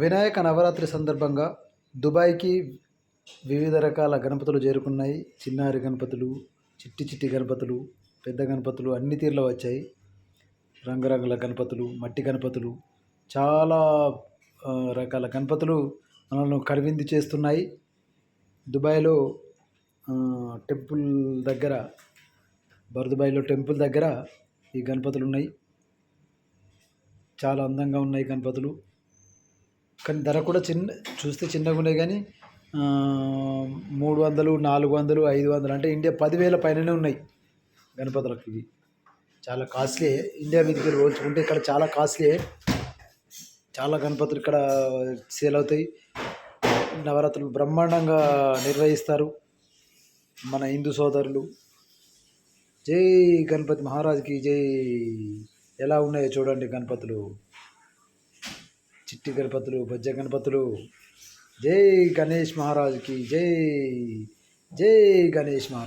వినాయక నవరాత్రి సందర్భంగా దుబాయ్కి వివిధ రకాల గణపతులు చేరుకున్నాయి. చిన్నారి గణపతులు చిట్టి చిట్టి గణపతులు పెద్ద గణపతులు అన్ని తీర్లు వచ్చాయి. రంగురంగుల గణపతులు మట్టి గణపతులు చాలా రకాల గణపతులు మనల్ని కరివింది చేస్తున్నాయి. దుబాయ్లో టెంపుల్ దగ్గర బర్దుబాయ్లో టెంపుల్ దగ్గర ఈ గణపతులు ఉన్నాయి. చాలా అందంగా ఉన్నాయి గణపతులు. కానీ ధర కూడా చిన్న చూస్తే చిన్నగా ఉన్నాయి కానీ మూడు వందలు నాలుగు వందలు ఐదు వందలు అంటే ఇండియా పదివేల పైననే ఉన్నాయి గణపతులకు ఇవి. చాలా కాస్ట్లీ. ఇండియా మీదకి పోల్చుకుంటే ఇక్కడ చాలా కాస్ట్లీ. చాలా గణపతులు ఇక్కడ సేల్ అవుతాయి. నవరాత్రులు బ్రహ్మాండంగా నిర్వహిస్తారు మన హిందూ సోదరులు. జై గణపతి మహారాజ్కి జై. ఎలా ఉన్నాయో చూడండి గణపతులు. చిట్టి గణపతులు బొజ్జ గణపతులు. జై గణేష్ మహారాజ్కి జై. జై గణేష్ మహారాజ్.